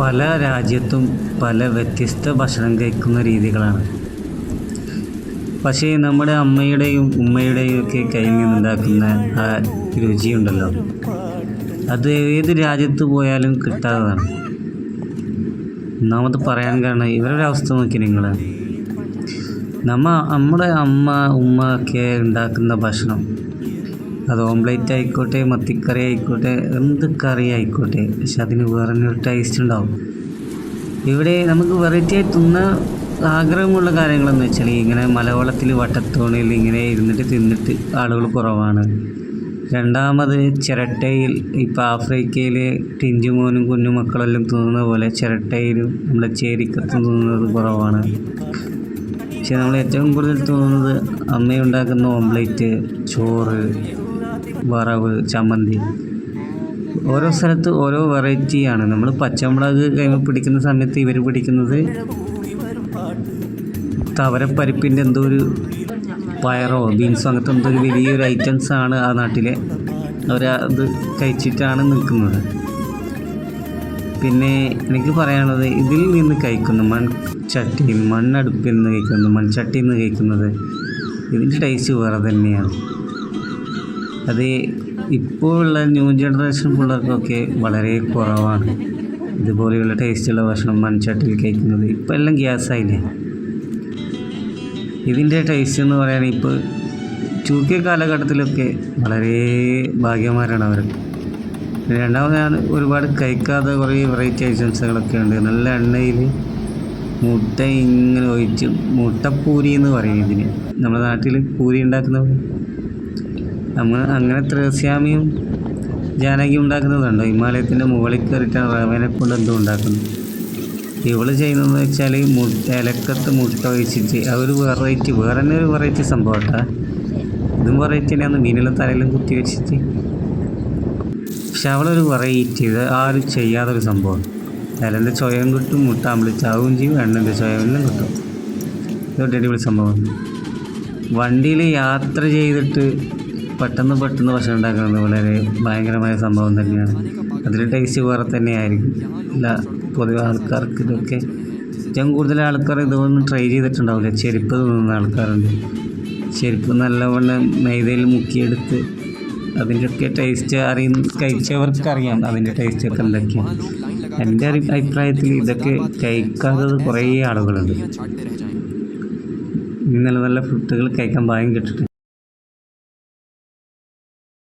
പല രാജ്യത്തും പല വ്യത്യസ്ത ഭക്ഷണം കഴിക്കുന്ന രീതികളാണ്. പക്ഷേ നമ്മുടെ അമ്മയുടെയും ഉമ്മയുടെയും ഒക്കെ കയ്യിൽ നിന്നുണ്ടാക്കുന്ന ആ രുചിയുണ്ടല്ലോ. അത് ഏത് രാജ്യത്ത് പോയാലും കിട്ടാത്തതാണ്. ഒന്നാമത് പറയാൻ കാരണം ഇവരുടെ അവസ്ഥ നോക്കി നിങ്ങൾ. നമ്മ നമ്മുടെ അമ്മ ഉമ്മ ഒക്കെ ഉണ്ടാക്കുന്ന ഭക്ഷണം അത് ഓംലേറ്റ് ആയിക്കോട്ടെ മത്തിക്കറി ആയിക്കോട്ടെ എന്ത് കറി ആയിക്കോട്ടെ പക്ഷെ അതിന് വേറെ ഒരു ടേസ്റ്റ് ഉണ്ടാവും. ഇവിടെ നമുക്ക് വെറൈറ്റി ആയി തിന്ന ആഗ്രഹമുള്ള കാര്യങ്ങളെന്ന് വെച്ചാൽ ഇങ്ങനെ മലവെള്ളത്തിൽ വട്ടത്തോണിയിൽ ഇങ്ങനെ ഇരുന്നിട്ട് തിന്നിട്ട് ആളുകൾ കുറവാണ്. രണ്ടാമത് ചിരട്ടയിൽ ഇപ്പോൾ ആഫ്രിക്കയിൽ ടിഞ്ചുമോനും കുഞ്ഞു മക്കളെല്ലാം തിന്നുന്ന പോലെ ചിരട്ടയിലും നമ്മുടെ ചേരിക്കത്ത് തിന്നുന്നത് കുറവാണ്. പക്ഷെ നമ്മൾ ഏറ്റവും കൂടുതൽ തോന്നുന്നത് അമ്മയുണ്ടാക്കുന്ന ഓംലേറ്റ് ചോറ് വറവ് ചമ്മന്തി. ഓരോ സ്ഥലത്ത് ഓരോ വെറൈറ്റിയാണ് നമ്മൾ പച്ചമുളക് കൈമ പിടിക്കുന്ന സമയത്ത് ഇവർ പിടിക്കുന്നത് തവരപ്പരിപ്പിന്റെ എന്തോ ഒരു പയറോ ബീൻസോ അങ്ങനത്തെ എന്തോ ഒരു വലിയൊരു ഐറ്റംസ് ആണ് ആ നാട്ടിലെ അവർ അത് കഴിച്ചിട്ടാണ് നിൽക്കുന്നത്. പിന്നെ എനിക്ക് പറയാനുള്ളത് ഇതിൽ നിന്ന് കഴിക്കുന്നു മൺ ചട്ടി മണ്ണടുപ്പിൽ നിന്ന് കഴിക്കുന്നു മൺചട്ടിയിൽ നിന്ന് കഴിക്കുന്നത്. ഇതിന്റെ ടേസ്റ്റ് വേറെ തന്നെയാണ്. അത് ഇപ്പോൾ ഉള്ള ന്യൂ ജനറേഷൻ പിള്ളേർക്കൊക്കെ വളരെ കുറവാണ്. ഇതുപോലെയുള്ള ടേസ്റ്റുള്ള ഭക്ഷണം മൺചട്ടിയിൽ കഴിക്കുന്നത് ഇപ്പം എല്ലാം ഗ്യാസായില്ലേ? ഇതിന്റെ ടേസ്റ്റ് എന്ന് പറയുകയാണെങ്കിൽ ഇപ്പോൾ ടു കാലഘട്ടത്തിലൊക്കെ വളരെ ഭാഗ്യമാരാണ് അവർ. രണ്ടാമത് ഞാൻ ഒരുപാട് കഴിക്കാത്ത കുറേ വെറൈറ്റി ഐറ്റംസുകളൊക്കെ ഉണ്ട്. നല്ല എണ്ണയിൽ മുട്ട ഇങ്ങനെ ഒഴിച്ച് മുട്ടപ്പൂരി എന്ന് പറയും ഇതിന്. നമ്മുടെ നാട്ടിൽ പൂരി ഉണ്ടാക്കുന്ന നമ്മൾ അങ്ങനെ ത്രേസ്യാമിയും ജാനകി ഉണ്ടാക്കുന്നതുണ്ടോ? ഹിമാലയത്തിന്റെ മുകളിൽ കയറിയിട്ടാണ് റവേനെ കൊണ്ട് എന്തോ ഉണ്ടാക്കുന്നത് ഇവൾ ചെയ്യുന്നതെന്ന് വെച്ചാൽ മുട്ട ഇലക്കത്ത് മുട്ട ഒഴിച്ചിട്ട് അതൊരു വെറൈറ്റി വേറെ തന്നെ ഒരു വെറൈറ്റി സംഭവം കേട്ടോ. ഇതും വെറൈറ്റി തന്നെയാണ്. മീനിലും തലയിലും കുത്തി വെച്ചിട്ട്. പക്ഷെ അവളൊരു വെറൈറ്റി ഇത് ആരും ചെയ്യാത്തൊരു സംഭവം. ഇലന്റെ ചൊയം കിട്ടും മുട്ട ആമ്പിളിച്ച് ആവുകയും ചെയ്യും എണ്ണന്റെ ചൊയം എല്ലാം കിട്ടും. ഇതൊരു സംഭവമാണ്. വണ്ടിയിൽ യാത്ര ചെയ്തിട്ട് പെട്ടെന്ന് പെട്ടെന്ന് ഭക്ഷണം ഉണ്ടാക്കുന്നത് വളരെ ഭയങ്കരമായ സംഭവം തന്നെയാണ്. അതിൽ ടേസ്റ്റ് വേറെ തന്നെയായിരിക്കും. എല്ലാ പൊതുവെ ആൾക്കാർക്ക് ഇതൊക്കെ ഏറ്റവും കൂടുതൽ ആൾക്കാർ ഇതൊന്നും ട്രൈ ചെയ്തിട്ടുണ്ടാവില്ല. ചെരുപ്പ് തിന്നുന്ന ആൾക്കാരുണ്ട്. ചെരുപ്പ് നല്ലവണ്ണം മൈദയിൽ മുക്കിയെടുത്ത് അതിന്റെയൊക്കെ ടേസ്റ്റ് അറിയുന്ന കഴിച്ചവർക്ക് അറിയാം അതിന്റെ ടേസ്റ്റൊക്കെ എന്തൊക്കെയാണ്. എന്റെ അറി അഭിപ്രായത്തിൽ ഇതൊക്കെ കഴിക്കാത്തത് കുറേ ആളുകളുണ്ട്. നല്ല നല്ല ഫുഡുകൾ കഴിക്കാൻ ഭയം കിട്ടട്ടെ.